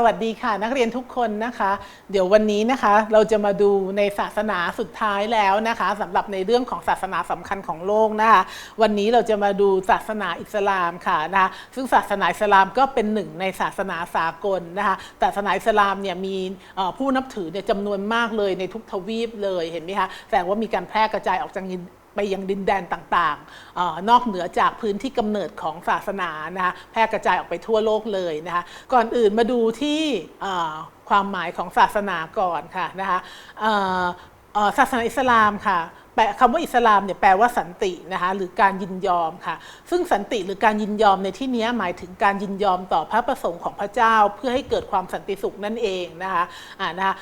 สวัสดีค่ะ นักเรียนทุกคนนะคะ เดี๋ยววันนี้นะคะ เราจะมาดูในศาสนาสุดท้ายแล้วนะคะสำหรับในเรื่องของศาสนาสำคัญของโลกนะคะวันนี้เราจะมาดูศาสนาอิสลามค่ะนะคะซึ่งศาสนาอิสลามก็เป็นหนึ่งในศาสนาสากลนะคะศาสนาอิสลามเนี่ยมีผู้นับถือเนี่ยจำนวนมากเลยในทุกทวีปเลยเห็นไหมคะแสดงว่ามีการแพร่กระจายออกจาก ไปยังดินแดนต่างๆ นอกเหนือจากพื้นที่กำเนิดของศาสนานะคะแพร่กระจายออกไปทั่วโลกเลยนะคะก่อนอื่นมาดูที่ความหมายของศาสนาก่อนค่ะนะคะศาสนาอิสลามค่ะแปลคำว่าอิสลามเนี่ยแปลว่าสันตินะคะหรือการยินยอมค่ะ ซึ่งสันติหรือการยินยอมในที่นี้หมายถึงการยินยอมต่อพระประสงค์ของพระเจ้า เพื่อให้เกิดความสันติสุขนั่นเองนะคะอ่านะคะ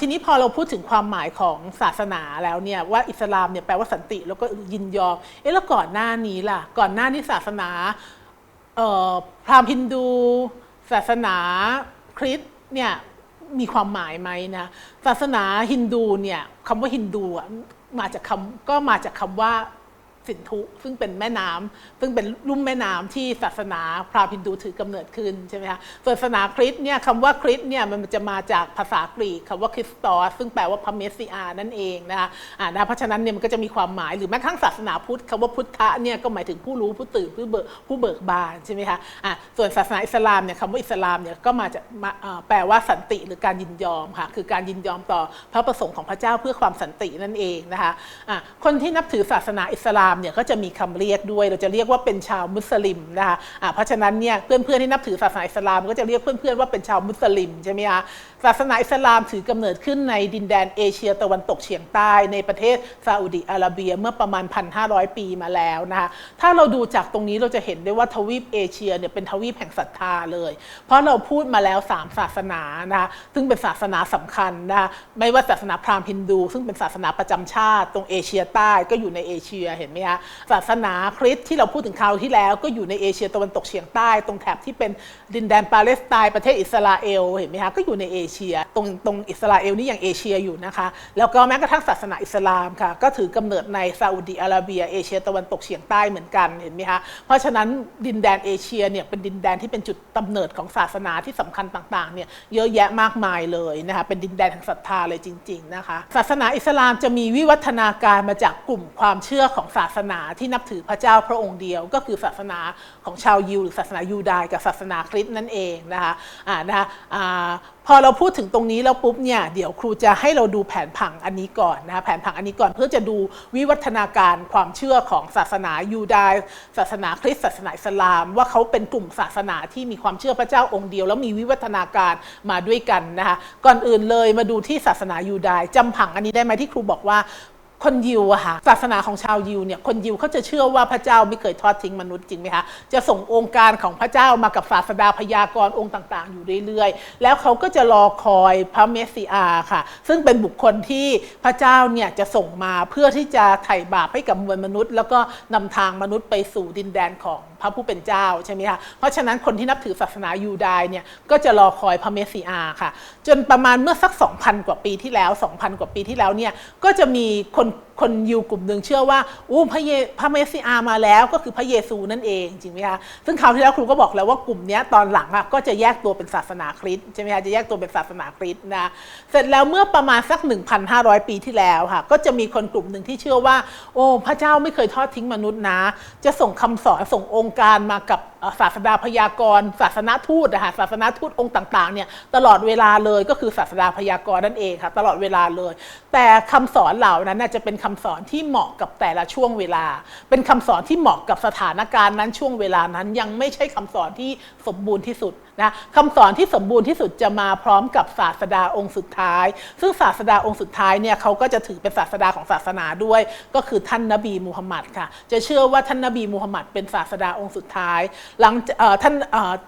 ทีนี้พอเราพูดถึงความหมายของศาสนาแล้วเนี่ยว่าอิสลามเนี่ยแปลว่าสันติแล้วก็ยินยอมเอ๊ะแล้วก่อนหน้านี้ล่ะ ก่อนหน้านี้ศาสนาพราหมณ์ฮินดู ศาสนาคริสต์เนี่ยมีความหมายไหมนะศาสนาฮินดูเนี่ยคำว่าฮินดูอะมาจากคำก็มาจากคำว่า สินธุซึ่งเป็นแม่น้ำซึ่งเป็นลุ่มแม่น้ำที่ศาสนาพราหมณ์ฮินดูถือกำเนิดขึ้นใช่ไหมคะส่วนศาสนาคริสต์เนี่ยคำว่าคริสต์เนี่ยมันจะมาจากภาษากรีกคำว่าคริสตอสซึ่งแปลว่าพระเมสสิอานั่นเองนะคะอ่านะเพราะฉะนั้นเนี่ยมันก็จะมีความหมายหรือแม้กระทั่งศาสนาพุทธคำว่าพุทธะเนี่ยก็หมายถึงผู้รู้ผู้ตื่นผู้เบิกผู้เบิกบานใช่ไหมคะอ่าส่วนศาสนาอิสลามเนี่ยคำว่าอิสลามเนี่ยก็มาจากแปลว่าสันติหรือการยินยอมค่ะคือการยินยอมต่อพระประสงค์ของพระเจ้าเพื่อความสันตินั่นเองนะคะอะคนที่นับถือศาสนาอิสลามเนี่ยก็จะมีคำเรียกด้วย เราจะเรียกว่าเป็นชาวมุสลิมนะคะะเพราะฉะนั้นเนี่ยเพื่อนๆที่นับถือศาสนาอิสลามก็จะเรียกเพื่อนๆว่าเป็นชาวมุสลิมใช่ไหมคะศาสนาอิสลามถือกำเนิดขึ้นในดินแดนเอเชียตะวันตกเฉียงใต้ในประเทศซาอุดิอาระเบียเมื่อประมาณ 1,500 ปีมาแล้วนะคะถ้าเราดูจากตรงนี้เราจะเห็นได้ว่าทวีปเอเชียเนี่ยเป็นทวีปแห่งศรัทธาเลย เพราะเราพูดมาแล้ว 3 ศาสนานะคะซึ่งเป็นศาสนาสำคัญนะคะไม่ว่าศาสนาพราหมณ์ฮินดู ซึ่งเป็นศาสนาประจำชาติ ตรงเอเชียใต้ก็อยู่ในเอเชียเห็นไหมคะศาสนาคริสต์ที่เราพูดถึงคราวที่แล้วก็อยู่ในเอเชียตะวันตกเฉียงใต้ ตรงแถบที่เป็นดินแดนปาเลสไตน์ประเทศอิสราเอลเห็นไหมคะก็อยู่ในเอเชีย ตรงตรงอิสราเอลนี่ยังเอเชียอยู่นะคะ แล้วก็แม้กระทั่งศาสนาอิสลามค่ะ ก็ถือกำเนิดในซาอุดีอาระเบีย เอเชียตะวันตกเฉียงใต้เหมือนกันเห็นไหมคะเพราะฉะนั้นดินแดนเอเชียเนี่ยเป็นดินแดนที่เป็นจุดกำเนิดของศาสนาที่สำคัญต่างๆเนี่ยเยอะแยะมากมายเลยนะคะเป็นดินแดนแห่งศรัทธาเลยจริง ๆนะคะ ศาสนาอิสลามจะมีวิวัฒนาการมาจากกลุ่มความเชื่อของศาสนาที่นับถือพระเจ้าพระองค์เดียว ก็คือศาสนาของชาวยิวหรือศาสนายูดายกับศาสนาคริสต์นั่นเองนะคะอ่านะคะอ่าพอเราพูดถึงตรงนี้แล้วปุ๊บเนี่ยเดี๋ยวครูจะให้เราดูแผนผังอันนี้ก่อนนะคะแผนผังอันนี้ก่อนเพื่อจะดูวิวัฒนาการความเชื่อของศาสนายูดายศาสนาคริสต์ศาสนาอิสลาม ว่าเขาเป็นกลุ่มศาสนาที่มีความเชื่อพระเจ้าองค์เดียว แล้วมีวิวัฒนาการมาด้วยกันนะคะก่อนอื่นเลยมาดูที่ศาสนายูดายจำผังอันนี้ได้ไหมที่ครูบอกว่า คนยิวอะค่ะศาสนาของชาวยิวเนี่ยคนยิวเขาจะเชื่อว่าพระเจ้าไม่เคยทอดทิ้งมนุษย์จริงไหมคะจะส่งองค์การของพระเจ้ามากับศาสดาพยากรณ์องค์ต่าง ๆ อยู่เรื่อยๆ แล้วเขาก็จะรอคอยพระเมสสิอาค่ะ ซึ่งเป็นบุคคลที่พระเจ้าเนี่ยจะส่งมาเพื่อที่จะไถ่บาปให้กับมวลมนุษย์ แล้วก็นำทางมนุษย์ไปสู่ดินแดนของพระผู้เป็นเจ้าใช่ไหมคะเพราะฉะนั้นคนที่นับถือศาสนายูดายเนี่ยก็จะรอคอยพระเมสสิอาค่ะ จนประมาณเมื่อสัก 2,000 กว่าปีที่แล้ว 2,000 กว่าปีที่แล้วเนี่ยก็จะมีคนคนยิวกลุ่มหนึ่งเชื่อว่าอู้พระเยพระเมสสิอามาแล้วก็คือพระเยซูนั่นเองจริงไหมคะซึ่งคราวที่แล้วครูก็บอกแล้วว่ากลุ่มนี้ตอนหลังอะก็จะแยกตัวเป็นศาสนาคริสต์ใช่ไหมคะจะแยกตัวเป็นศาสนาคริสต์นะเสร็จแล้วเมื่อประมาณสัก 1,500 ปีที่แล้วค่ะก็จะมีคนกลุ่มหนึ่งที่เชื่อว่า โอ้พระเจ้าไม่เคยทอดทิ้งมนุษย์นะ จะส่งคำสอนส่งองค์การมากับศาสดาพยากรณ์ศาสนาทูตนะคะศาสนาทูตองค์ต่างๆเนี่ยตลอดเวลาเลยก็คือศาสดาพยากรณ์นั่นเองค่ะตลอดเวลาเลย แต่คำสอนเหล่านั้นน่ะจะเป็นคำสอนที่เหมาะกับแต่ละช่วงเวลา เป็นคำสอนที่เหมาะกับสถานการณ์นั้นช่วงเวลานั้นยังไม่ใช่คำสอนที่สมบูรณ์ที่สุด นะคำสอนที่สมบูรณ์ที่สุดจะมาพร้อมกับศาสดาองค์สุดท้าย ซึ่งศาสดาองค์สุดท้ายเนี่ยเขาก็จะถือเป็นศาสดาของศาสนาด้วย ก็คือท่านนบีมูฮัมหมัดค่ะ จะเชื่อว่าท่านนบีมูฮัมหมัดเป็นศาสดาองค์สุดท้าย หลังท่าน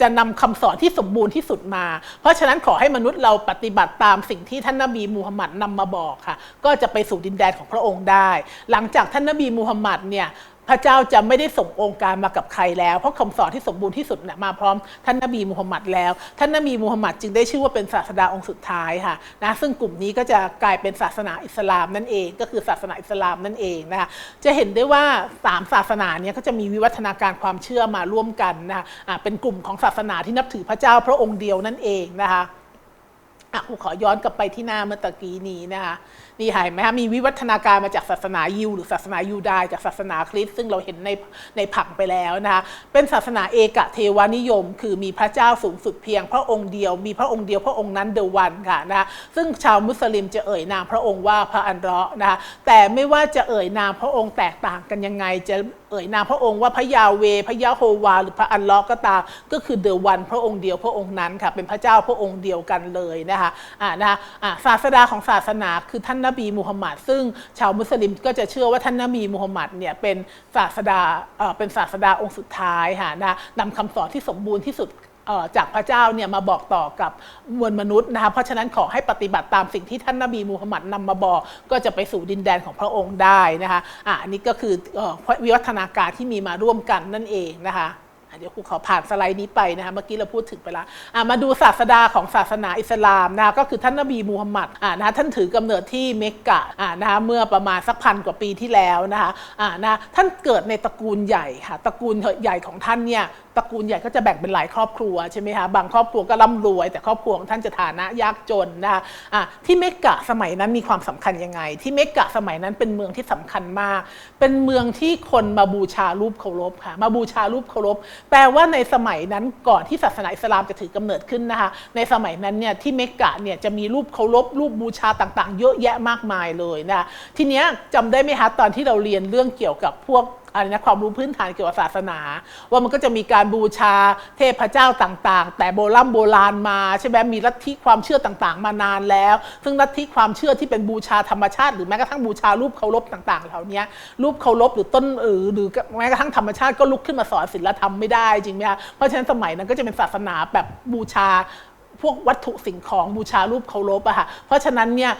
จะนำคำสอนที่สมบูรณ์ที่สุดมา เพราะฉะนั้นขอให้มนุษย์เราปฏิบัติตามสิ่งที่ท่านนบีมูฮัมหมัดนำมาบอกค่ะ ก็จะไปสู่ดินแดนของพระองค์ได้ หลังจากท่านนบีมูฮัมหมัดเนี่ย พระเจ้าจะไม่ได้ส่งองค์การมากับใครแล้ว เพราะคำสอนที่สมบูรณ์ที่สุดเนี่ยมาพร้อมท่านนบีมูฮัมหมัดแล้ว ท่านนบีมูฮัมหมัดจึงได้ชื่อว่าเป็นศาสดาองค์สุดท้ายค่ะนะซึ่งกลุ่มนี้ก็จะกลายเป็นศาสนาอิสลามนั่นเอง ก็คือศาสนาอิสลามนั่นเองนะคะจะเห็นได้ว่าสามศาสนาเนี่ยก็จะมีวิวัฒนาการความเชื่อมาร่วมกันนะคะอ่าเป็นกลุ่มของศาสนาที่นับถือพระเจ้าพระองค์เดียวนั่นเองนะคะ อะครูขอย้อนกลับไปที่หน้าเมื่อตะกี้นี้นะคะนี่เห็นไหมคะมีวิวัฒนาการมาจากศาสนายิวหรือศาสนายูดายจากศาสนาคริสต์ซึ่งเราเห็นในในผังไปแล้วนะคะเป็นศาสนาเอกเทวานิยม คือมีพระเจ้าสูงสุดเพียง พระองค์เดียวมีพระองค์เดียวพระองค์นั้นเดวันค่ะนะคะซึ่งชาวมุสลิมจะเอ่ยนามพระองค์ว่าพระอันเราะห์นะคะแต่ไม่ว่าจะเอ่ยนามพระองค์แตกต่างกันยังไง จะเอ่ยนามพระองค์ว่าพระยาเว พระยะโฮวา หรือพระอัลเลอฮ์ก็ตามก็คือเดวัน พระองค์เดียวพระองค์นั้นค่ะเป็นพระเจ้าพระองค์เดียวกันเลยนะคะอ่านะคะอ่าศาสดาของศาสนาคือท่านนบีมูฮัมหมัดซึ่งชาวมุสลิมก็จะเชื่อว่าท่านนบีมูฮัมหมัดเนี่ยเป็นศาสดาเอ่อเป็นศาสดาองค์สุดท้ายค่ะนะนำคำสอนที่สมบูรณ์ที่สุดจากพระเจ้าเนี่ยมาบอกต่อกับมวลมนุษย์นะคะเพราะฉะนั้นขอให้ปฏิบัติตามสิ่งที่ท่านนบีมูฮัมหมัดนำมาบอก ก็จะไปสู่ดินแดนของพระองค์ได้นะคะอะอันนี้ก็คืออวิวัฒนาการที่มีมาร่วมกันนั่นเองนะคะ เดี๋ยวครูขอผ่านสไลด์นี้ไปนะคะเมื่อกี้เราพูดถึงไปแล้วอะมาดูศาสดาของศาสนาอิสลามนะก็คือท่านนบีมูฮัมหมัดอะนะคะท่านถือกำเนิดที่เมกกะอะนะคะเมื่อประมาณสักพันกว่าปีที่แล้วนะคะอะนะท่านเกิดในตระกูลใหญ่ค่ะตระกูลใหญ่ของท่านเนี่ยตระกูลใหญ่ก็จะแบ่งเป็นหลายครอบครัวใช่ไหมคะบางครอบครัวก็ร่ำรวย แต่ครอบครัวของท่านจะฐานะยากจนนะคะะที่เมกะสมัยนั้นมีความสำคัญยังไง ที่เมกะสมัยนั้นเป็นเมืองที่สำคัญมาก เป็นเมืองที่คนมาบูชารูปเคารพค่ะมาบูชารูปเคารพ แปลว่าในสมัยนั้นก่อนที่ศาสนาอิสลามจะถือกำเนิดขึ้นนะคะในสมัยนั้นเนี่ยที่เมกะเนี่ยจะมีรูปเคารพรูปบูชาต่างๆ เยอะแยะมากมายเลยนะทีเนี้ยจำได้ไหมคะตอนที่เราเรียนเรื่องเกี่ยวกับพวก อะไรนะความรู้พื้นฐานเกี่ยวกับศาสนา ว่ามันก็จะมีการบูชาเทพเจ้าต่าง ๆ แต่โบราณโบราณมาใช่ไหมมีลัทธิความเชื่อต่างๆ มานานแล้ว ซึ่งลัทธิความเชื่อที่เป็นบูชาธรรมชาติ หรือแม้กระทั่งบูชารูปเคารพต่างๆ เหล่านี้รูปเคารพหรือต้นเออหรือแม้กระทั่งธรรมชาติก็ลุกขึ้นมาสอนศีลธรรมไม่ได้จริงไหมคะเพราะฉะนั้นสมัยนั้นก็จะเป็นศาสนาแบบบูชาพวกวัตถุสิ่งของบูชารูปเคารพอะค่ะ เพราะฉะนั้นเนี่ย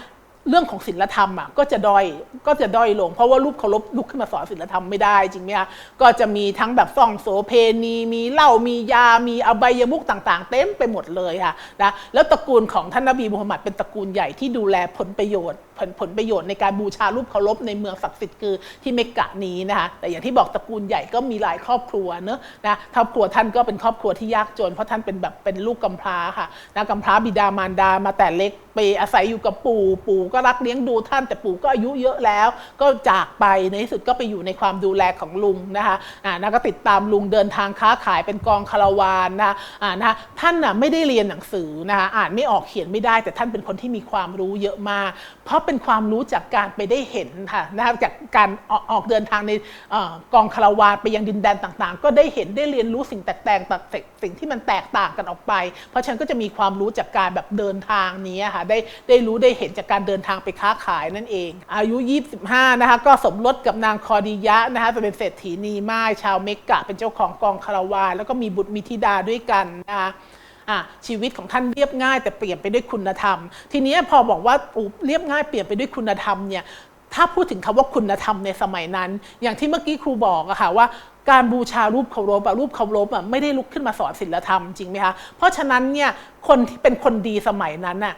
เรื่องของศีลธรรมอะก็จะด้อยก็จะด้อยลง เพราะว่ารูปเคารพลุกขึ้นมาสอนศีลธรรมไม่ได้จริงไหมคะก็จะมีทั้งแบบซ่องโสเพณีมีเหล้ามียา มีอบายมุกต่างๆ เต็มไปหมดเลยค่ะนะแล้วตระกูลของท่านนบีมูฮัมหมัดเป็นตระกูลใหญ่ที่ดูแลผลประโยชน์ ผลผลประโยชน์ในการบูชารูปเคารพในเมืองศักดิ์สิทธิ์คือที่เมกะนี้นะคะแต่อย่างที่บอกตระกูลใหญ่ก็มีหลายครอบครัวเนอะนะครอบครัวท่านก็เป็นครอบครัวที่ยากจน เพราะท่านเป็นแบบเป็นลูกกำพร้าค่ะนะกำพร้าบิดามารดามาแต่เล็ก ปอาศัยอยู่กับปู่ปู่ก็รักเลี้ยงดูท่าน แต่ปู่ก็อายุเยอะแล้ว ก็จากไปในที่สุดก็ไปอยู่ในความดูแลของลุงนะคะอ่านะก็ติดตามลุงเดินทางค้าขายเป็นกองคาราวานนะคะอ่านะท่านน่ะไม่ได้เรียนหนังสือนะคะอ่านไม่ออกเขียนไม่ได้ แต่ท่านเป็นคนที่มีความรู้เยอะมาก เพราะเป็นความรู้จากการไปได้เห็นค่ะนะคะจากการออกออกเดินทางในอกองคาราวานไปยังดินแดนต่างๆ ก็ได้เห็นได้เรียนรู้สิ่งแตกต่างสิ่งที่มันแตกต่างกันออกไป เพราะฉันก็จะมีความรู้จากการแบบเดินทางนี้ค่ะได้ได้รู้ได้เห็นจากการเดินทางไปค้าขายนั่นเอง อายุ 25 นะคะก็สมรสกับนางคอดียะนะคะจะเป็นเศรษฐีนีม่ายชาวเมกะ เป็นเจ้าของกองคาราวานแล้วก็มีบุตรมีธิดาด้วยกันนะคะชีวิตของท่านเรียบง่ายแต่เปลี่ยนไปด้วยคุณธรรม ทีนี้พอบอกว่าเรียบง่ายเปลี่ยนไปด้วยคุณธรรมเนี่ยถ้าพูดถึงคำว่าคุณธรรมในสมัยนั้น อย่างที่เมื่อกี้ครูบอกอะค่ะว่าการบูชารูปเคารพรูปเคารพอะไม่ได้ลุกขึ้นมาสอนศีลธรรมจริงไหมคะเพราะฉะนั้นเนี่ยคนที่เป็นคนดีสมัยนั้นน่ะ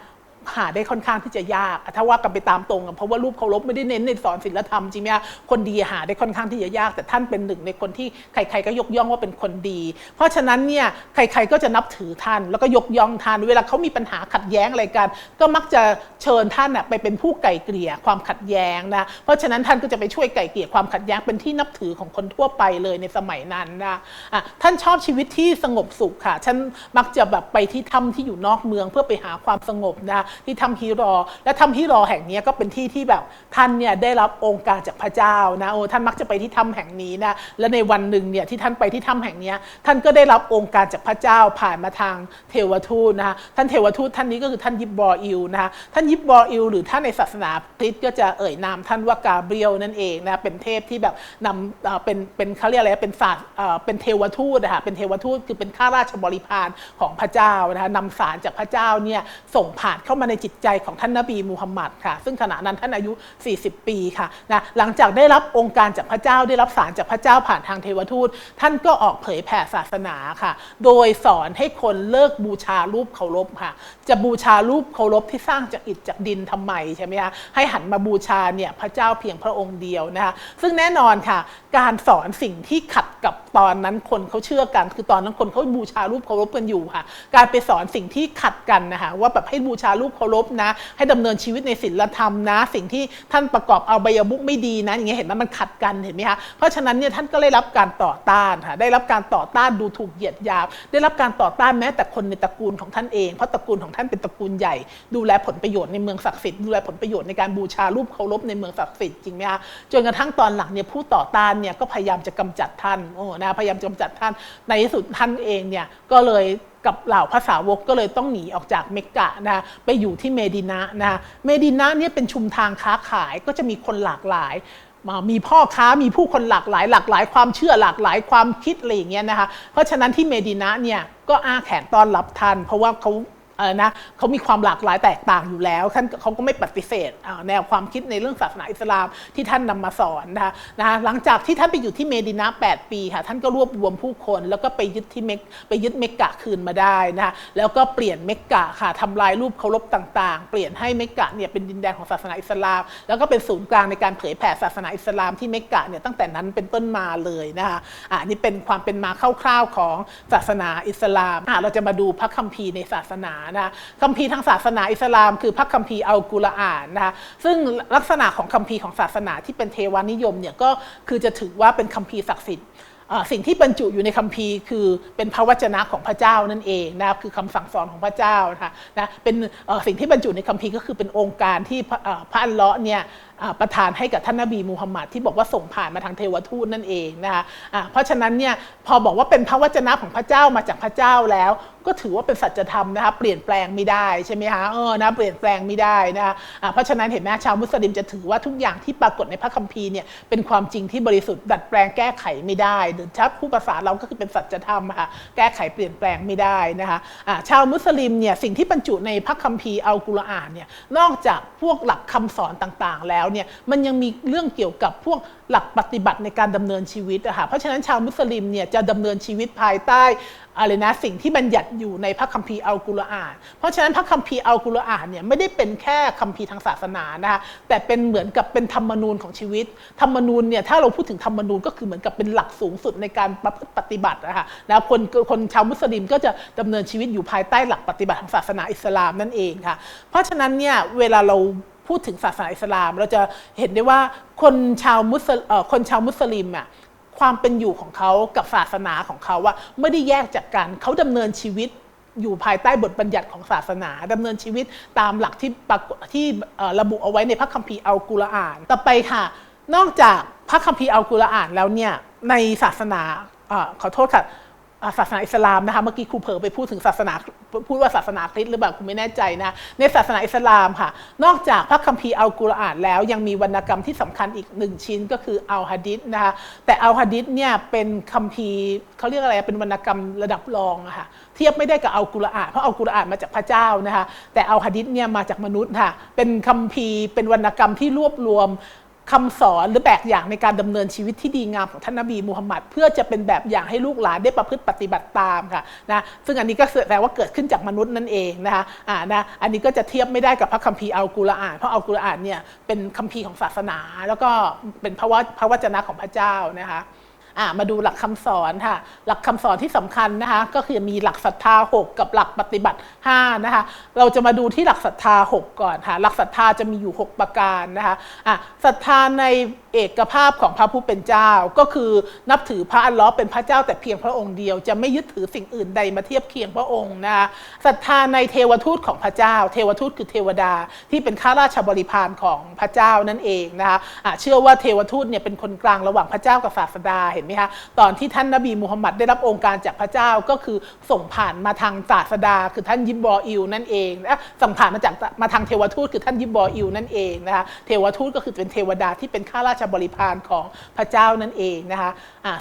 หาได้ค่อนข้างที่จะยาก ถ้าว่ากันไปตามตรงอะเพราะว่ารูปเคารพไม่ได้เน้นในสอนศีลธรรมจริงไหมคะคนดีหาได้ค่อนข้างที่จะยาก แต่ท่านเป็นหนึ่งในคนที่ใครๆก็ยกย่องว่าเป็นคนดี เพราะฉะนั้นเนี่ยใครๆก็จะนับถือท่าน แล้วก็ยกย่องท่าน เวลาเขามีปัญหาขัดแย้งอะไรกัน ก็มักจะเชิญท่านไปเป็นผู้ไก่เกลี่ยความขัดแย้งนะเพราะฉะนั้นท่านก็จะไปช่วยไก่เกลี่ยความขัดแย้งเป็นที่นับถือของคนทั่วไปเลยในสมัยนั้นนะะท่านชอบชีวิตที่สงบสุขค่ะฉันมักจะแบบไปที่ถ้ำที่อยู่นอกเมืองเพื่อไปหาความสงบนะที่ถ้ำฮิรอ และถ้ำฮิรอแห่งนี้ก็เป็นที่ที่แบบท่านเนี่ยได้รับองค์การจากพระเจ้านะโอ้ท่านมักจะไปที่ถ้ำแห่งนี้นะและในวันหนึ่งเนี่ยที่ท่านไปที่ถ้ำแห่งนี้ท่านก็ได้รับองค์การจากพระเจ้าผ่านมาทางเทวทูตนะคะท่านเทวทูตท่านนี้ก็คือท่านยิบบออิลนะคะท่านยิบบออิลหรือท่านในศาสนาคริสต์ก็จะเอ่ยนามท่านว่ากาเบรียลนั่นเองนะเป็นเทพที่แบบนำเอ่อเป็นเป็นเขาเรียกอะไรเป็นศาสตร์เอ่อเป็นเทวทูตนะคะเป็นเทวทูตคือเป็นข้าราชบริพารของพระเจ้านะคะนำสารจากพระเจ้าเนี่ยส่งผ่านเข้ามามาในจิตใจของท่านนบีมูฮัมหมัดค่ะ ซึ่งขณะนั้นท่านอายุ 40 ปีค่ะนะหลังจากได้รับองค์การจากพระเจ้าได้รับสารจากพระเจ้าผ่านทางเทวทูต ท่านก็ออกเผยแผ่ศาสนาค่ะ โดยสอนให้คนเลิกบูชารูปเคารพค่ะ จะบูชารูปเคารพที่สร้างจากอิฐจากดินทำไมใช่ไหมคะให้หันมาบูชาเนี่ยพระเจ้าเพียงพระองค์เดียวนะคะซึ่งแน่นอนค่ะ การสอนสิ่งที่ขัดกับตอนนั้นคนเขาเชื่อกัน คือตอนนั้นคนเขาบูชารูปเคารพกันอยู่ค่ะ การไปสอนสิ่งที่ขัดกันนะคะว่าแบบให้บูชารูปเคารพนะ ให้ดำเนินชีวิตในศีลธรรมนะ สิ่งที่ท่านประกอบเอาใบยมุกไม่ดีนะอย่างเงี้ยเห็นไหมมันขัดกันเห็นไหมคะเพราะฉะนั้นเนี่ยท่านก็ได้รับการต่อต้านค่ะได้รับการต่อต้านดูถูกเหยียดหยามได้รับการต่อต้านแม้แต่คนในตระกูลของท่านเองเพราะตระกูลของท่านเป็นตระกูลใหญ่ ดูแลผลประโยชน์ในเมืองศักดิ์สิทธิ์ดูแลผลประโยชน์ในการบูชารูปเคารพในเมืองศักดิ์สิทธิ์จริงไหมคะจนกระทั่งตอนหลังเนี่ยผู้ต่อต้านเนี่ยก็พยายามจะกำจัดท่านโอ้นะพยายามจะกำจัดท่านในที่สุดท่านเองเนี่ยก็เลย กับเหล่าภาษาวกก็เลยต้องหนีออกจากเมกกะนะไปอยู่ที่เมดินะนะเมดินะเนี่ยเป็นชุมทางค้าขายก็จะมีคนหลากหลายมามีพ่อค้ามีผู้คนหลากหลาย หลากหลายความเชื่อหลากหลายความคิดอะไรอย่างเงี้ยนะคะเพราะฉะนั้นที่เมดินะเนี่ยก็อ้าแขนต้อนรับท่านเพราะว่าเขา นะเขามีความหลากหลายแตกต่างอยู่แล้ว ท่านเขาก็ไม่ปฏิเสธแนวความคิดในเรื่องศาสนาอิสลามที่ท่านนำมาสอนนะคะนะคะหลังจากที่ท่านไปอยู่ที่เมดินะ8ปีค่ะท่านก็รวบรวมผู้คน แล้วก็ไปยึดที่เมกไปยึดเมกกะคืนมาได้นะคะแล้วก็เปลี่ยนเมกกะค่ะทำลายรูปเคารพต่าง ๆ เปลี่ยนให้เมกกะเนี่ยเป็นดินแดนของศาสนาอิสลาม แล้วก็เป็นศูนย์กลางในการเผยแผ่ศาสนาอิสลามที่เมกกะเนี่ยตั้งแต่นั้นเป็นต้นมาเลยนะคะอ่านี่เป็นความเป็นมาคร่าวๆของศาสนาอิสลามอ่าเราจะมาดูพระคัมภีร์ในศาสนานะคัมภีร์ทางศาสนาอิสลาม คือพระคัมภีร์อัลกุรอานนะคะซึ่งลักษณะของคัมภีร์ของศาสนาที่เป็นเทวานิยมเนี่ยก็คือจะถือว่าเป็นคัมภีร์ศักดิ์สิทธิ์สิ่งที่บรรจุอยู่ในคัมภีร์คือเป็นพระวจนะของพระเจ้านั่นเองนะครับคือคำสั่งสอนของพระเจ้านะคะนะเป็นสิ่งที่บรรจุในคัมภีร์ก็คือเป็นองค์การที่พระอัลเลาะห์เนี่ย ประทานให้กับท่านนบีมูฮัมหมัดที่บอกว่าส่งผ่านมาทางเทวทูตนั่นเองนะคะอ่าเพราะฉะนั้นเนี่ยพอบอกว่าเป็นพระวจนะของพระเจ้ามาจากพระเจ้าแล้ว ก็ถือว่าเป็นสัจธรรมนะคะเปลี่ยนแปลงไม่ได้ใช่ไหมคะเออนะเปลี่ยนแปลงไม่ได้นะคะเพราะฉะนั้นเห็นไหมชาวมุสลิมจะถือว่าทุกอย่างที่ปรากฏในพระคัมภีร์เนี่ยเป็นความจริงที่บริสุทธิ์ดัดแปลงแก้ไขไม่ได้หรือถ้าผู้ภาษาเราก็คือเป็นสัจธรรมค่ะแก้ไขเปลี่ยนแปลงไม่ได้นะคะอ่าชาวมุสลิมเนี่ยสิ่งที่บรรจุในพระคัมภีร์อัลกุรอานเนี่ยนอกจากพวกหลักคำสอนต่างๆ แล้วเนี่ยมันยังมีเรื่องเกี่ยวกับพวกหลักปฏิบัติในการดำเนินชีวิตอะค่ะเพราะฉะนั้นชาวมุสลิมเนี่ยจะดำเนินชีวิตภายใต้อะไรนะสิ่งที่บัญญัติอยู่ในพระคัมภีร์อัลกุรอาน เพราะฉะนั้นพระคัมภีร์อัลกุรอานเนี่ยไม่ได้เป็นแค่คัมภีร์ทางศาสนานะคะแต่เป็นเหมือนกับเป็นธรรมนูญของชีวิต ธรรมนูญเนี่ยถ้าเราพูดถึงธรรมนูญก็คือเหมือนกับเป็นหลักสูงสุดในการประพฤติปฏิบัตินะคะนะคนคนชาวมุสลิมก็จะดำเนินชีวิตอยู่ภายใต้หลักปฏิบัติทางศาสนาอิสลามนั่นเองค่ะเพราะฉะนั้นเนี่ยเวลาเรา พูดถึงศาสนาอิสลาม เราจะเห็นได้ว่าคนชาวมุสลิมเอ่อคนชาวมุสลิมอะความเป็นอยู่ของเขากับศาสนาของเขาว่าไม่ได้แยกจากกันเขาดำเนินชีวิตอยู่ภายใต้บทบัญญัติของศาสนาดำเนินชีวิตตามหลักที่ปรากฏที่ระบุเอาไว้ในพระคัมภีร์อัลกุรอาน ต่อไปค่ะ นอกจากพระคัมภีร์อัลกุรอานแล้วเนี่ยในศาสนาอขอโทษค่ะ ศาสนาอิสลามนะคะเมื่อกี้ครูเผลอไปพูดถึงศาสนาพูดว่าศาสนาคริสต์หรือเปล่าครูไม่แน่ใจนะในศาสนาอิสลามค่ะ นอกจากพระคัมภีร์อัลกุรอานแล้วยังมีวรรณกรรมที่สำคัญอีกหนึ่งชิ้นก็คืออัลฮะดิษนะคะแต่อัลฮะดิษเนี่ยเป็นคัมภีร์เขาเรียกอะไรเป็นวรรณกรรมระดับรองอะค่ะเทียบไม่ได้กับอัลกุรอานเพราะอัลกุรอานมาจากพระเจ้านะคะแต่อัลฮะดิษเนี่ยมาจากมนุษย์ค่ะเป็นคัมภีร์เป็นวรรณกรรมที่รวบรวม คำสอนหรือแบบอย่างในการดำเนินชีวิตที่ดีงามของท่านนบีมูฮัมหมัดเพื่อจะเป็นแบบอย่างให้ลูกหลานได้ประพฤติปฏิบัติตามค่ะนะซึ่งอันนี้ก็แสดงว่าเกิดขึ้นจากมนุษย์นั่นเองนะคะอ่านะอันนี้ก็จะเทียบไม่ได้กับพระคัมภีร์อัลกุรอาน เพราะอัลกุรอานเนี่ยเป็นคัมภีร์ของศาสนา แล้วก็เป็นพระวจนะของพระเจ้านะคะ อะมาดูหลักคำสอนค่ะ หลักคำสอนที่สำคัญนะคะ ก็คือมีหลักศรัทธา 6 กับหลักปฏิบัติ5นะคะ เราจะมาดูที่หลักศรัทธา 6 ก่อนค่ะ หลักศรัทธาจะมีอยู่ 6 ประการนะคะอะศรัทธาในเอกภาพของพระผู้เป็นเจ้า ก็คือนับถือพระอัลลอฮ์เป็นพระเจ้าแต่เพียงพระองค์เดียว จะไม่ยึดถือสิ่งอื่นใดมาเทียบเคียงพระองค์นะคะศรัทธาในเทวทูตของพระเจ้า เทวทูตคือเทวดา ที่เป็นข้าราชบริพารของพระเจ้านั่นเองนะคะะเชื่อว่าเทวทูตเนี่ยเป็นคนกลางระหว่างพระเจ้ากับศาสดาเห็นห็นไหมคะตอนที่ท่านนบีมูฮัมหมัดได้รับองค์การจากพระเจ้าก็คือส่งผ่านมาทางศาสดา คือท่านยิบบออิลนั่นเองนะส่งผ่านมาจากมาทางเทวทูตคือท่านยิบบออิลนั่นเองนะคะเทวทูตก็คือเป็นเทวดาที่เป็นข้าราชบริพารของพระเจ้านั่นเองนะคะ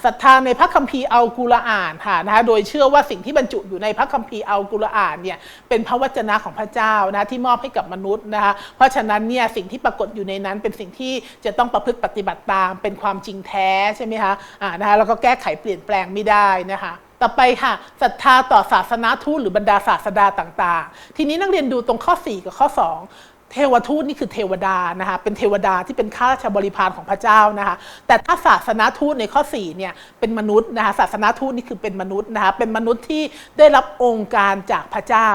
ศรัทธาในพระคัมภีร์อัลกุรอานค่ะนะคะโดยเชื่อว่าสิ่งที่บรรจุอยู่ในพระคัมภีร์อัลกุรอานเนี่ยเป็นพระวจนะของพระเจ้านะที่มอบให้กับมนุษย์นะคะเพราะฉะนั้นเนี่ยสิ่งที่ปรากฏอยู่ในนั้นเป็นสิ่งที่จะต้องประพฤติปฏิบัติตามเป็นความจริงแท้ใช่ไหมคะอ่านะคะแล้วก็แก้ไขเปลี่ยนแปลงไม่ได้นะคะต่อไปค่ะศรัทธาต่อศาสนาทูตหรือบรรดาศาสดาต่างๆ ทีนี้นักเรียนดูตรงข้อ 4 กับข้อ 2เทวทูตนี่คือเทวดานะคะเป็นเทวดาที่เป็นข้าราชบริพารของพระเจ้านะคะแต่ถ้าศาสนาทูตในข้อ4เนี่ยเป็นมนุษย์นะคะศาสนาทูตนี่คือเป็นมนุษย์นะคะเป็นมนุษย์ที่ได้รับองค์การจากพระเจ้า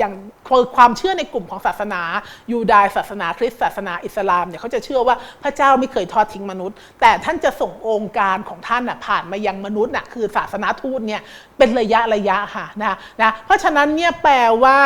อย่างความเชื่อในกลุ่มของศาสนา ยูดายศาสนาคริสต์ศาสนาอิสลามเนี่ยเขาจะเชื่อว่าพระเจ้าไม่เคยทอดทิ้งมนุษย์ แต่ท่านจะส่งองค์การของท่านน่ะผ่านมายังมนุษย์น่ะคือศาสนาทูตเนี่ยเป็นระยะระยะค่ะนะนะเพราะฉะนั้นเนี่ยแปลว่า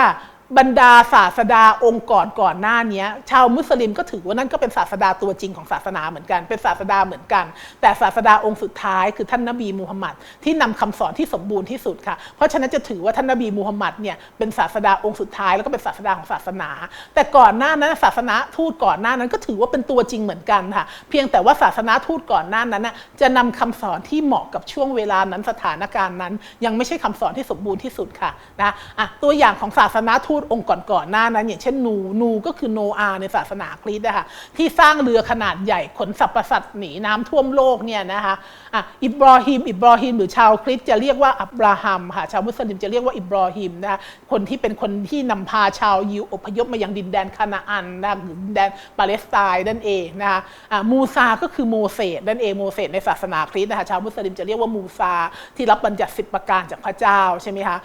บรรดาศาสดาองค์ก่อนก่อนหน้านี้ชาวมุสลิมก็ถือว่านั่นก็เป็นศาสดาตัวจริงของศาสนาเหมือนกัน เป็นศาสดาเหมือนกัน แต่ศาสดาองค์สุดท้ายคือท่านนบีมูฮัมมัดที่นำคำสอนที่สมบูรณ์ที่สุดค่ะเพราะฉะนั้นจะถือว่าท่านนบีมูฮัมมัดเนี่ยเป็นศาสดาองค์สุดท้ายแล้วก็เป็นศาสดาของศาสนา แต่ก่อนหน้านั้นศาสนาทูตก่อนหน้านั้นก็ถือว่าเป็นตัวจริงเหมือนกันค่ะ เพียงแต่ว่าศาสนาทูตก่อนหน้านั้นน่ะจะนำคำสอนที่เหมาะกับช่วงเวลานั้นสถานการณ์นั้น ยังไม่ใช่คำสอนที่สมบูรณ์ที่สุดค่ะนะอะตัวอย่างของศาสนาทูตองค์ก่อนๆหน้านั้นอย่างเช่นนูนูก็คือโนอาในศาสนาคริสต์นะคะที่สร้างเรือขนาดใหญ่ขนสรรพสัตว์หนีน้ำท่วมโลกเนี่ยนะคะอะอิบรอฮิมอิบรอฮิมหรือชาวคริสต์จะเรียกว่าอับราฮัมค่ะชาวมุสลิมจะเรียกว่าอิบรอฮิมนะคะคนที่เป็นคนที่นำพาชาวยิวอพยพมายังดินแดนคานาอันนะหรือดินแดนปาเลสไตน์นั่นเองนะคะอะมูซาก็คือโมเสสนั่นเองโมเสสในศาสนาคริสต์นะคะชาวมุสลิมจะเรียกว่ามูซาที่รับบัญญัติสิบประการจากพระเจ้าใช่ไหมคะ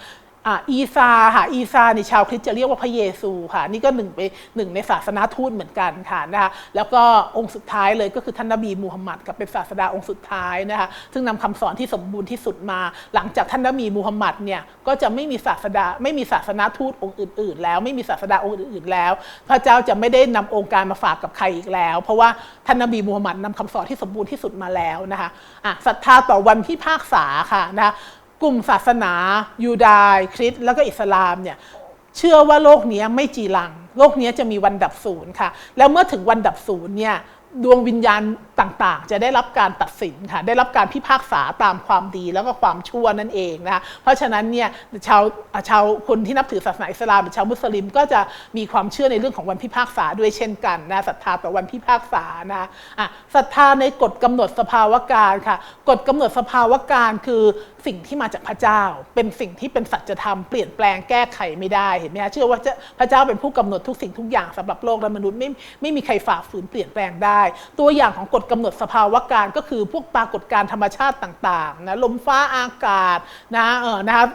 อะอีซาค่ะอีซาในชาวคริสต์จะเรียกว่าพระเยซูค่ะ นี่ก็หนึ่งไปหนึ่งในศาสนาทูตเหมือนกันค่ะนะคะแล้วก็องค์สุดท้ายเลยก็คือท่านนบีมูฮัมหมัดกับเป็นศาสดาองค์สุดท้ายนะคะซึ่งนำคำสอนที่สมบูรณ์ที่สุดมา หลังจากท่านนบีมูฮัมหมัดเนี่ยก็จะไม่มีศาสดาไม่มีศาสนาทูตองค์อื่น ๆ แล้วไม่มีศาสดาองค์อื่นๆแล้ว พระเจ้าจะไม่ได้นำองค์การมาฝากกับใครอีกแล้ว เพราะว่าท่านนบีมูฮัมหมัดนำคำสอนที่สมบูรณ์ที่สุดมาแล้วนะคะอะศรัทธาต่อวันพิพากษาค่ะนะคะ กลุ่มศาสนายูดายคริสต์แล้วก็อิสลามเนี่ยเชื่อว่าโลกนี้ไม่จีรัง โลกนี้จะมีวันดับศูนย์ค่ะ แล้วเมื่อถึงวันดับศูนย์เนี่ยดวงวิญญาณ ต่างๆ จะได้รับการตัดสินค่ะได้รับการพิพากษาตามความดีแล้วก็ความชั่วนั่นเองนะคะเพราะฉะนั้นเนี่ยชาวชาวคนที่นับถือศาสนาอิสลามหรือชาวมุสลิมก็จะมีความเชื่อในเรื่องของวันพิพากษาด้วยเช่นกันนะศรัทธาต่อวันพิพากษานะอะศรัทธาในกฎกำหนดสภาวะการค่ะกฎกำหนดสภาวะการคือสิ่งที่มาจากพระเจ้า เป็นสิ่งที่เป็นสัจธรรมเปลี่ยนแปลงแก้ไขไม่ได้เห็นไหมคะเชื่อว่าจะพระเจ้าเป็นผู้กำหนดทุกสิ่งทุกอย่างสำหรับโลกและมนุษย์ไม่ไม่มีใครฝ่าฝืนเปลี่ยนแปลงได้ ตัวอย่างของกฎกำหนดสภาวะการก็คือพวกปรากฏการธรรมชาติต่างๆนะลมฟ้าอากาศนะเออนะครับ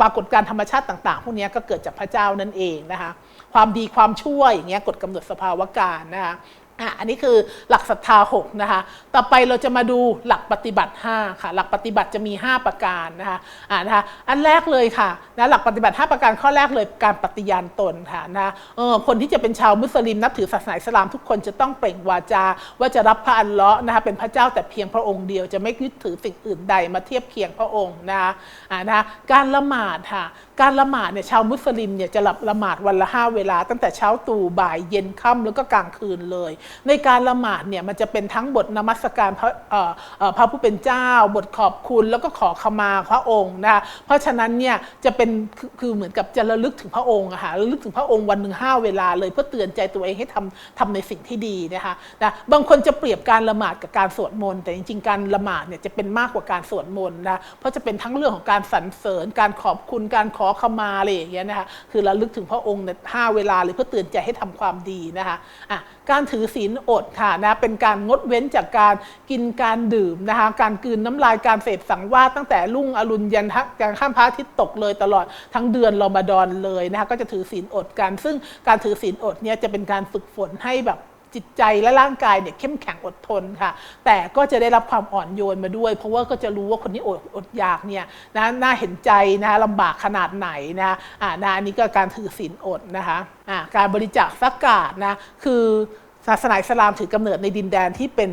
ปรากฏการธรรมชาติต่างๆ พวกนี้ก็เกิดจากพระเจ้านั่นเองนะคะความดีความชั่วอย่างเงี้ยกฎกำหนดสภาวะการนะคะ อะอันนี้คือหลักศรัทธา6นะคะ ต่อไปเราจะมาดูหลักปฏิบัติ 5 ค่ะ หลักปฏิบัติจะมี 5 ประการนะคะอ่านะคะอันแรกเลยค่ะนะหลักปฏิบัติ 5 ประการข้อแรกเลยการปฏิญาณตนค่ะนะเออคนที่จะเป็นชาวมุสลิมนับถือศาสนาอิสลามทุกคนจะต้องเปล่งวาจา ว่าจะรับพระอัลเลาะห์นะคะเป็นพระเจ้าแต่เพียงพระองค์เดียวจะไม่ยึดถือสิ่งอื่นใดมาเทียบเคียงพระองค์นะคะอ่านะคะการละหมาดค่ะ การละหมาดเนี่ยชาวมุสลิมเนี่ยจะละหมาดวันละห้าเวลา ตั้งแต่เช้าตู่บ่ายเย็นค่ำแล้วก็กลางคืนเลยในการละหมาดเนี่ยมันจะเป็นทั้งบทนมัสการพระพระผู้เป็นเจ้า บทขอบคุณแล้วก็ขอขมาพระองค์นะคะเพราะฉะนั้นเนี่ยจะเป็นคือคือเหมือนกับจะระลึกถึงพระองค์อะค่ะระลึกถึงพระองค์วันหนึ่งห้าเวลาเลยเพื่อเตือนใจตัวเองให้ทำทำในสิ่งที่ดีนะคะนะบางคนจะเปรียบการละหมาดกับการสวดมนต์แต่จริงๆการละหมาดเนี่ยจะเป็นมากกว่าการสวดมนต์นะเพราะจะเป็นทั้งเรื่องของการสรรเสริญ การขอบคุณการขอขมาอะไรอย่างเงี้ยนะคะคือระลึกถึงพระองค์ในห้าเวลาเลยเพื่อเตือนใจให้ทำความดีนะคะอะ การถือศีลอดค่ะนะเป็นการงดเว้นจากการกินการดื่มนะคะการกลืนน้ำลายการเสพสังวาสตั้งแต่รุ่งอรุณยันทักการข้ามพระอาทิตย์ตกเลยตลอดทั้งเดือนรอมฎอนเลยนะคะก็จะถือศีลอดกัน ซึ่งการถือศีลอดเนี่ยจะเป็นการฝึกฝนให้แบบ จิตใจและร่างกายเนี่ยเข้มแข็งอดทนค่ะ แต่ก็จะได้รับความอ่อนโยนมาด้วย เพราะว่าก็จะรู้ว่าคนที่อดอดอยากเนี่ยนะน่าเห็นใจนะลำบากขนาดไหนนะอ่านะอันนี้ก็การถือศีลอดนะคะอ่าการบริจาคสักกาดนะคือศาสนาอิสลามถือกำเนิดในดินแดนที่เป็น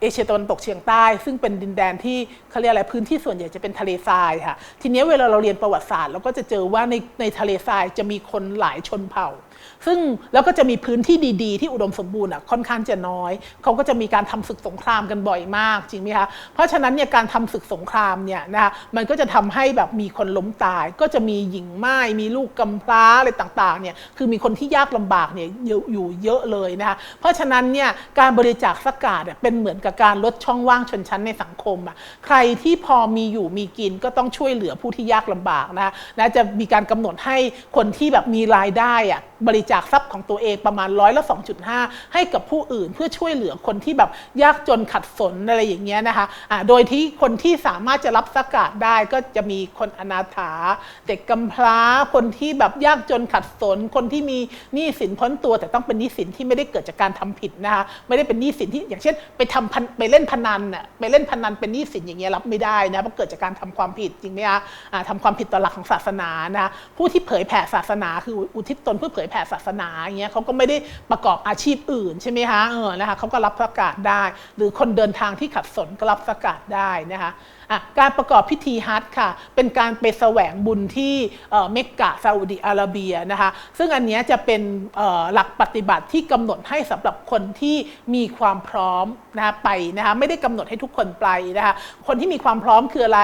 เอเชียตะวันตกเฉียงใต้ ซึ่งเป็นดินแดนที่เขาเรียกอะไรพื้นที่ส่วนใหญ่จะเป็นทะเลทรายค่ะ ทีนี้เวลาเราเรียนประวัติศาสตร์เราก็จะเจอว่าในในทะเลทรายจะมีคนหลายชนเผ่า ซึ่งแล้วก็จะมีพื้นที่ดีๆ ที่อุดมสมบูรณ์อะค่อนข้างจะน้อย เขาก็จะมีการทำศึกสงครามกันบ่อยมากจริงไหมคะเพราะฉะนั้นเนี่ยการทำศึกสงครามเนี่ยนะคะมันก็จะทำให้แบบมีคนล้มตาย ก็จะมีหญิงไม้มีลูกกำพร้าอะไรต่างๆเนี่ยคือมีคนที่ยากลำบากเนี่ยอยู่เยอะเลยนะคะเพราะฉะนั้นเนี่ยการบริจาคสกาดเป็นเหมือนกับการลดช่องว่างชนชั้นในสังคมอะใครที่พอมีอยู่มีกินก็ต้องช่วยเหลือผู้ที่ยากลำบากนะคะนะจะมีการกำหนดให้คนที่แบบมีรายได้อะบริจาคทรัพย์ของตัวเองประมาณร้อยละ 2.5 ให้กับผู้อื่นเพื่อช่วยเหลือคนที่แบบยากจนขัดสนอะไรอย่างเงี้ยนะคะะโดยที่คนที่สามารถจะรับสกาดได้ก็จะมีคนอนาถา เด็กกำพร้า คนที่แบบยากจนขัดสน คนที่มีหนี้สินพ้นตัว แต่ต้องเป็นหนี้สินที่ไม่ได้เกิดจากการทำผิดนะคะไม่ได้เป็นหนี้สินที่อย่างเช่น ไปทำพันไปเล่นพนันน่ะไปเล่นพนันเป็นหนี้สินอย่างเงี้ยรับไม่ได้นะเพราะเกิดจากการทำความผิดจริงไหมคะทำความผิดต่อหลักของศาสนานะคะผู้ที่เผยแผ่ศาสนาคืออุทิศตนเพื่อเผยแผ่ศาสนาอย่างเงี้ยเขาก็ไม่ได้ประกอบอาชีพอื่นใช่ไหมคะเออนะคะเขาก็รับประกาศได้ หรือคนเดินทางที่ขัดสนก็รับประกาศได้นะคะ การประกอบพิธีฮัจค่ะ เป็นการไปแสวงบุญที่เมกกะซาอุดิอาระเบียนะคะซึ่งอันนี้จะเป็นหลักปฏิบัติที่กำหนดให้สำหรับคนที่มีความพร้อมนะคะไปนะคะไม่ได้กำหนดให้ทุกคนไปนะคะคนที่มีความพร้อมคืออะไร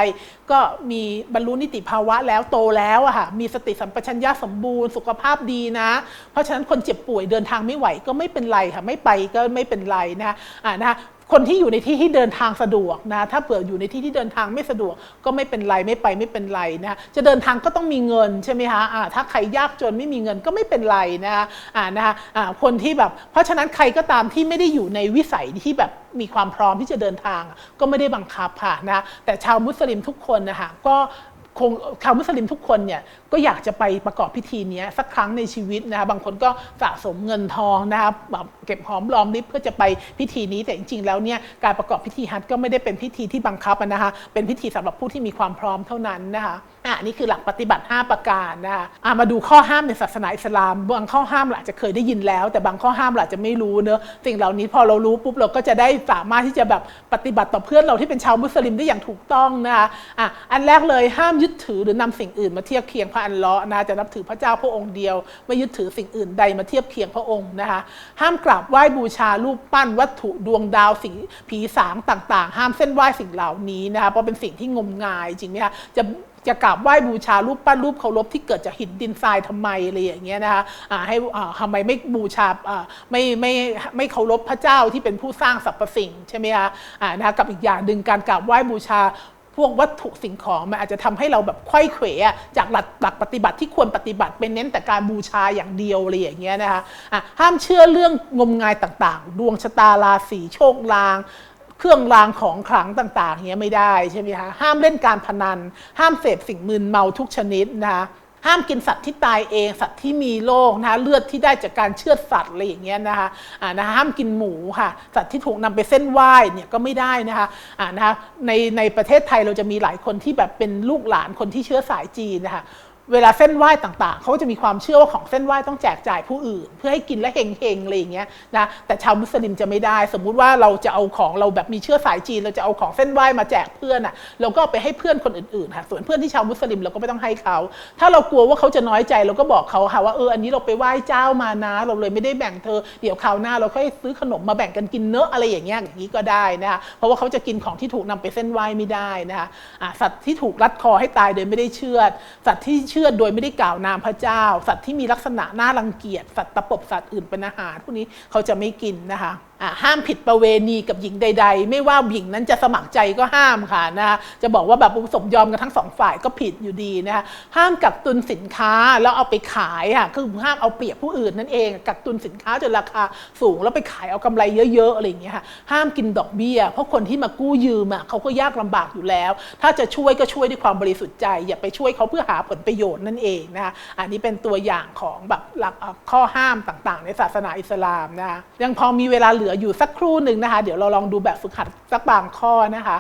ก็มีบรรลุนิติภาวะแล้วโตแล้วอะค่ะมีสติสัมปชัญญะสมบูรณ์สุขภาพดีนะ เพราะฉะนั้นคนเจ็บป่วยเดินทางไม่ไหวก็ไม่เป็นไรค่ะไม่ไปก็ไม่เป็นไรนะคะอ่านะ คนที่อยู่ในที่ที่เดินทางสะดวกนะถ้าเผื่ออยู่ในที่ที่เดินทางไม่สะดวก ก็ไม่เป็นไรไม่ไปไม่เป็นไรนะจะเดินทางก็ต้องมีเงินใช่ไหมคะอ่าถ้าใครยากจนไม่มีเงินก็ไม่เป็นไรนะคะอ่านะคะอ่าคนที่แบบ เพราะฉะนั้นใครก็ตามที่ไม่ได้อยู่ในวิสัยที่แบบมีความพร้อมที่จะเดินทาง ก็ไม่ได้บังคับค่ะนะแต่ชาวมุสลิมทุกคนนะคะก็คงชาวมุสลิมทุกคนเนี่ย ก็อยากจะไปประกอบพิธีนี้สักครั้งในชีวิตนะคะบางคนก็สะสมเงินทองนะครับแบบเก็บหอมรอมริบเพื่อจะไปพิธีนี้แต่จริงๆ แล้วเนี่ยการประกอบพิธีฮัจญ์ก็ไม่ได้เป็นพิธีที่บังคับนะคะเป็นพิธีสำหรับผู้ที่มีความพร้อมเท่านั้นนะคะอะนี่คือหลักปฏิบัติ 5 ประการนะคะอะมาดูข้อห้ามในศาสนาอิสลาม บางข้อห้ามเราจะเคยได้ยินแล้ว แต่บางข้อห้ามเราจะไม่รู้เนอะสิ่งเหล่านี้พอเรารู้ปุ๊บเราก็จะได้สามารถที่จะแบบปฏิบัติต่อเพื่อนเราที่เป็นชาวมุสลิมได้อย่างถูกต้องนะคะอะอันแรกเลยห้ามยึดถือหรือนำสิ่งอื่นมาเทียบเคียงพระอัลเลาะนะจะนับถือพระเจ้าพระองค์เดียว ไม่ยึดถือสิ่งอื่นใดมาเทียบเคียงพระองค์นะคะห้ามกราบไหว้บูชารูปปั้นวัตถุดวงดาวสิ่งผีสางต่างๆ ห้ามเส้นไหว้สิ่งเหล่านี้นะคะเพราะเป็นสิ่งที่งมงายจริงไหมคะจะจะกราบไหว้บูชารูปปั้นรูปเคารพที่เกิดจากหินดินทรายทำไมอะไรอย่างเงี้ยนะคะอ่าให้อ่าทำไมไม่บูชาอ่าไม่ไม่ไม่เคารพพระเจ้าที่เป็นผู้สร้างสรรพสิ่งใช่ไหมคะอ่านะคะกับอีกอย่างหนึ่งการกราบไหว้บูชา พวกวัตถุสิ่งของมันอาจจะทำให้เราแบบไข้เขวจากหลักหลักปฏิบัติที่ควรปฏิบัติเป็นเน้นแต่การบูชาอย่างเดียวอะไรอย่างเงี้ยนะคะะห้ามเชื่อเรื่องงมงายต่างๆ ดวงชะตาราศีโชคลางเครื่องรางของขลังต่างๆเงี้ยไม่ได้ใช่ไหมคะห้ามเล่นการพนัน ห้ามเสพสิ่งมึนเมาทุกชนิดนะคะ ห้ามกินสัตว์ที่ตายเอง สัตว์ที่มีโรคนะคะเลือดที่ได้จากการเชือดสัตว์อะไรอย่างเงี้ยนะคะอ่านะะห้ามกินหมูค่ะ สัตว์ที่ถูกนำไปเส้นไหว้เนี่ยก็ไม่ได้นะคะอ่านะคะในในประเทศไทยเราจะมีหลายคนที่แบบเป็นลูกหลานคนที่เชื้อสายจีนนะคะ เวลาเส้นไหว้ต่างๆ เขาก็จะมีความเชื่อว่าของเส้นไหว้ต้องแจกจ่ายผู้อื่น เพื่อให้กินและเฮงๆอะไรอย่างเงี้ยนะแต่ชาวมุสลิมจะไม่ได้ สมมุติว่าเราจะเอาของเราแบบมีเชื้อสายจีน เราจะเอาของเส้นไหว้มาแจกเพื่อนอะเราก็ไปให้เพื่อนคนอื่นๆค่ะส่วนเพื่อนที่ชาวมุสลิมเราก็ไม่ต้องให้เขาถ้าเรากลัวว่าเขาจะน้อยใจเราก็บอกเขาค่ะว่าเอออันนี้เราไปไหว้เจ้ามานะ เราเลยไม่ได้แบ่งเธอเดี๋ยวคราวหน้าเราค่อยซื้อขนมมาแบ่งกันกินเนอะอะไรอย่างเงี้ยอย่างนี้ก็ได้นะคะเพราะว่าเขาจะกินของที่ถูกนำไปเส้นไหว้ไม่ได้นะคะะสัตว์ที่ถูกรัดคอให้ตายโดยไม่ได้เชือดสัตว์ที่เชื่อโดยไม่ได้กล่าวนามพระเจ้า สัตว์ที่มีลักษณะน่ารังเกียจสัตว์ตะปบสัตว์อื่นเป็นอาหารพวกนี้เขาจะไม่กินนะคะห้ามผิดประเวณีกับหญิงใด ๆ ไม่ว่าหญิงนั้นจะสมัครใจก็ห้ามค่ะนะคะจะบอกว่าแบบสมยอมกันทั้งสองฝ่ายก็ผิดอยู่ดีนะคะห้ามกักตุนสินค้าแล้วเอาไปขายค่ะคือห้ามเอาเปรียบผู้อื่นนั่นเองกักตุนสินค้าจนราคาสูงแล้วไปขายเอากำไรเยอะๆอะไรอย่างเงี้ยค่ะห้ามกินดอกเบี้ย เพราะคนที่มากู้ยืมอะเขาก็ยากลำบากอยู่แล้ว ถ้าจะช่วยก็ช่วยด้วยความบริสุทธิ์ใจ อย่าไปช่วยเขาเพื่อหาผลประโยชน์นั่นเองนะคะอันนี้เป็นตัวอย่างของแบบหลักข้อห้ามต่างๆ ในศาสนาอิสลามนะคะยังพอมีเวลาเหลืออยู่สักครู่หนึ่งนะคะ เดี๋ยวเราลองดูแบบฝึกหัดสักบางข้อนะคะ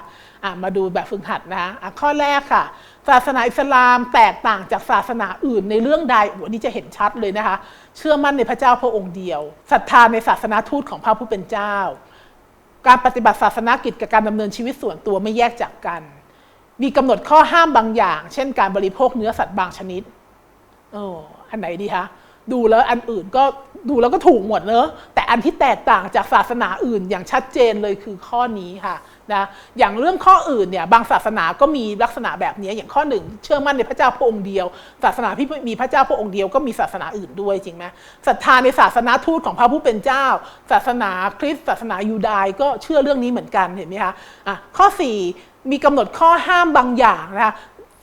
ะมาดูแบบฝึกหัดนะคะะข้อแรกค่ะ ศาสนาอิสลามแตกต่างจากศาสนาอื่นในเรื่องใดโอ้นี่จะเห็นชัดเลยนะคะ เชื่อมั่นในพระเจ้าพระองค์เดียวศรัทธาในศาสนาทูตของพระผู้เป็นเจ้า การปฏิบัติศาสนกิจกับการดำเนินชีวิตส่วนตัวไม่แยกจากกัน มีกำหนดข้อห้ามบางอย่าง เช่น การบริโภคเนื้อสัตว์บางชนิดอออันไหนดีคะดูแล้วอันอื่นก็ ดูแล้วก็ถูกหมดเนอะแต่อันที่แตกต่างจากศาสนาอื่นอย่างชัดเจนเลยคือข้อนี้ค่ะนะอย่างเรื่องข้ออื่นเนี่ยบางศาสนาก็มีลักษณะแบบนี้อย่างข้อหนึ่งเชื่อมั่นในพระเจ้าพระองค์เดียว ศาสนาที่มีพระเจ้าพระองค์เดียวก็มีศาสนาอื่นด้วยจริงไหมศรัทธาในศาสนาทูตของพระผู้เป็นเจ้า ศาสนาคริสต์ศาสนายูดายก็เชื่อเรื่องนี้เหมือนกันเห็นไหมคะอะข้อ 4 มีกำหนดข้อห้ามบางอย่างนะคะ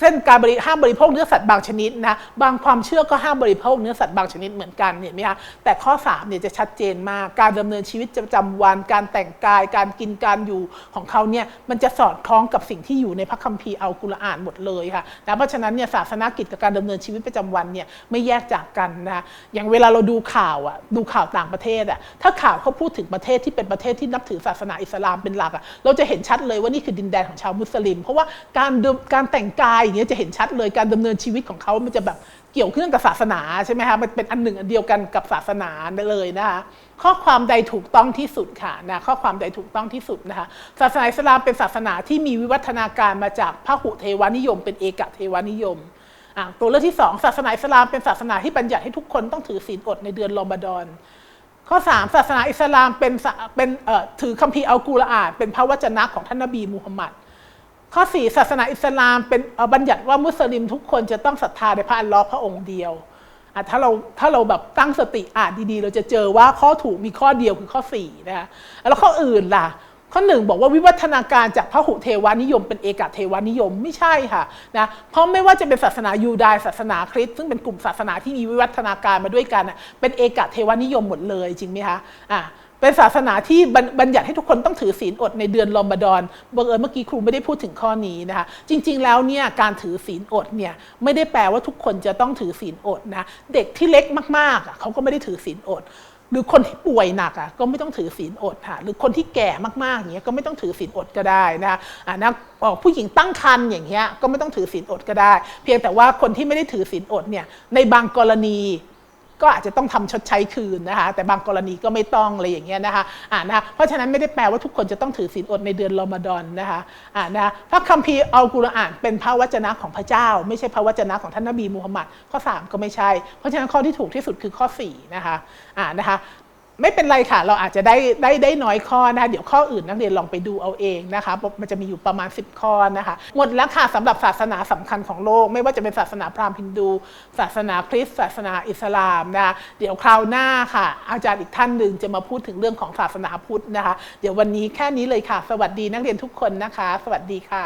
เช่นการบริห้ามบริโภคเนื้อสัตว์บางชนิดนะบางความเชื่อก็ห้ามบริโภคเนื้อสัตว์บางชนิดเหมือนกันเห็นไหมคะแต่ข้อ3เนี่ยจะชัดเจนมากการดำเนินชีวิตประจำวัน การแต่งกายการกินการอยู่ของเขาเนี่ยมันจะสอดคล้องกับสิ่งที่อยู่ในพระคัมภีร์อัลกุรอานหมดเลยค่ะนะเพราะฉะนั้นเนี่ยศาสนกิจกับการดำเนินชีวิตประจำวันเนี่ยไม่แยกจากกันนะอย่างเวลาเราดูข่าวอะดูข่าวต่างประเทศอะถ้าข่าวเขาพูดถึงประเทศที่เป็นประเทศที่นับถือศาสนาอิสลามเป็นหลักอะเราจะเห็นชัดเลยว่านี่คือดินแดนของชาวมุสลิม เพราะว่าการเดิมการแต่งกายอย่างเงี้ยจะเห็นชัดเลยการดำเนินชีวิตของเขามันจะแบบเกี่ยวเนื่องกับศาสนาใช่ไหมคะมันเป็นอันหนึ่งอันเดียวกันกับศาสนาเลยนะคะข้อความใดถูกต้องที่สุดค่ะนะข้อความใดถูกต้องที่สุดนะคะศาสนาอิสลามเป็นศาสนาที่มีวิวัฒนาการมาจากพหุเทวานิยม เป็นเอกเทวานิยมตัวเลือกที่สองศาสนาอิสลามเป็นศาสนาที่บัญญัติให้ทุกคนต้องถือศีลอดในเดือนรอมฎอนข้อ 3 ศาสนาอิสลามเป็นเป็นเอ่อถือคัมภีร์อัลกุรอานเป็นพระวจนะของท่านนบีมูฮัมมัด ข้อ 4 ศาสนาอิสลามเป็นเออบัญญัติว่ามุสลิมทุกคนจะต้องศรัทธาในพระอัลลอฮ์พระองค์เดียวอะถ้าเราถ้าเราแบบตั้งสติอ่านดีๆ เราจะเจอว่าข้อถูกมีข้อเดียวคือข้อ4นะคะแล้วข้ออื่นล่ะ ข้อหนึ่งบอกว่าวิวัฒนาการจากพระหุเทวานิยม เป็นเอกเทวานิยมไม่ใช่ค่ะนะเพราะไม่ว่าจะเป็นศาสนายูดายศาสนาคริสต์ซึ่งเป็นกลุ่มศาสนาที่มีวิวัฒนาการมาด้วยกันเป็นเอกเทวานิยมหมดเลยจริงไหมคะอะ เป็นศาสนาที่บัญญัติให้ทุกคนต้องถือศีลอดในเดือนรอมฎอนบังเอิญเมื่อกี้ครูไม่ได้พูดถึงข้อนี้นะคะ จริง ๆ แล้วเนี่ยการถือศีลอดเนี่ยไม่ได้แปลว่าทุกคนจะต้องถือศีลอดนะเด็กที่เล็กมากๆเขาก็ไม่ได้ถือศีลอด หรือคนที่ป่วยหนักอะก็ไม่ต้องถือศีลอดค่ะหรือคนที่แก่มากๆอย่างเงี้ยก็ไม่ต้องถือศีลอดก็ได้นะคะอ่านะผู้หญิงตั้งครรภ์อย่างเงี้ยก็ไม่ต้องถือศีลอดก็ได้ เพียงแต่ว่าคนที่ไม่ได้ถือศีลอดเนี่ยในบางกรณี ก็อาจจะต้องทำชดใช้คืนนะคะ แต่บางกรณีก็ไม่ต้องอะไรอย่างเงี้ยนะคะอ่านะคะเพราะฉะนั้นไม่ได้แปลว่าทุกคนจะต้องถือศีลอดในเดือนรอมฎอนนะคะอ่านะคะพระคัมภีร์อัลกุรอานเป็นพระวจนะของพระเจ้า ไม่ใช่พระวจนะของท่านนบีมูฮัมมัดข้อ 3 ก็ไม่ใช่ เพราะฉะนั้นข้อที่ถูกที่สุดคือข้อ4นะคะอ่านะคะ ไม่เป็นไรค่ะ เราอาจจะได้ได้ได้น้อยข้อนะคะเดี๋ยวข้ออื่นนักเรียนลองไปดูเอาเองนะคะมันจะมีอยู่ประมาณ 10 ข้อนะคะหมดแล้วค่ะสำหรับศาสนาสำคัญของโลก ไม่ว่าจะเป็นศาสนาพราหมณ์ฮินดู ศาสนาคริสต์ศาสนาอิสลามนะคะเดี๋ยวคราวหน้าค่ะ อาจารย์อีกท่านหนึ่งจะมาพูดถึงเรื่องของศาสนาพุทธนะคะ เดี๋ยววันนี้แค่นี้เลยค่ะ สวัสดีนักเรียนทุกคนนะคะ สวัสดีค่ะ